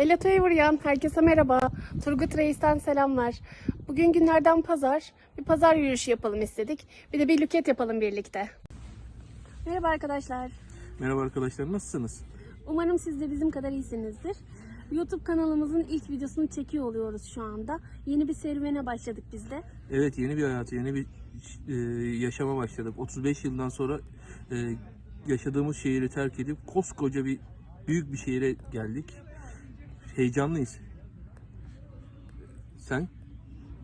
Hello Traverian, herkese merhaba. Turgut Reis'ten selamlar. Bugün günlerden pazar. Bir pazar yürüyüşü yapalım istedik. Bir de bir lüket yapalım birlikte. Merhaba arkadaşlar. Merhaba arkadaşlar nasılsınız? Umarım siz de bizim kadar iyisinizdir. YouTube kanalımızın ilk videosunu çekiyor oluyoruz şu anda. Yeni bir serüvene başladık biz de. Evet yeni bir hayatı, yeni bir e, yaşama başladık. 35 yıldan sonra e, yaşadığımız şehri terk edip koskoca bir büyük bir şehire geldik. Heyecanlıyız. Sen?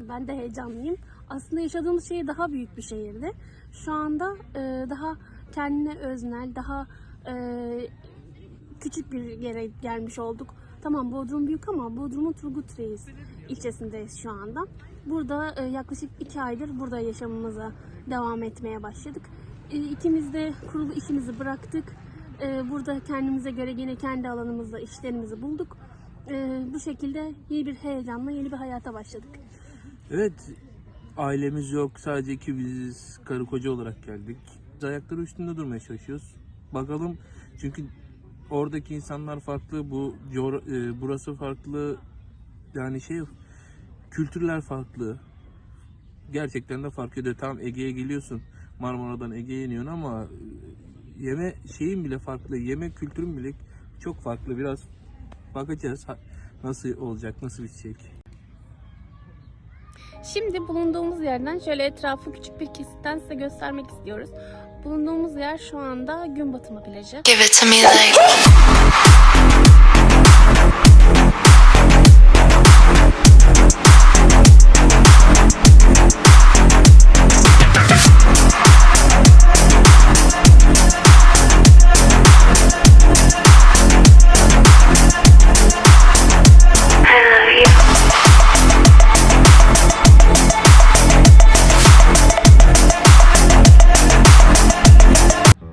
Ben de heyecanlıyım. Aslında yaşadığımız şehir daha büyük bir şehirdi. Şu anda e, daha kendine öznel, daha e, küçük bir yere gelmiş olduk. Tamam Bodrum büyük ama Bodrum'un Turgut Reis ilçesindeyiz şu anda. Burada e, yaklaşık iki aydır burada yaşamımıza devam etmeye başladık. E, ikimiz de kurulu işimizi bıraktık. E, burada kendimize göre yine kendi alanımızda işlerimizi bulduk. E, bu şekilde yeni bir heyecanla yeni bir hayata başladık. Evet ailemiz yok sadece iki biziz karı koca olarak geldik. Biz ayakları üstünde durmaya çalışıyoruz. Bakalım çünkü oradaki insanlar farklı bu e, burası farklı yani şey kültürler farklı. Gerçekten de fark ediyor. Tamam Ege'ye geliyorsun. Marmara'dan Ege'ye iniyorsun ama yeme şeyin bile farklı. Yeme kültürün bile çok farklı. Biraz bakacağız nasıl olacak, nasıl bitecek. Şimdi bulunduğumuz yerden şöyle etrafı küçük bir kesitten size göstermek istiyoruz. Bulunduğumuz yer şu anda gün batımı plajı. Give it to me like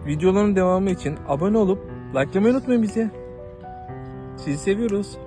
Videoların devamı için abone olup likelamayı unutmayın bizi. Sizi seviyoruz.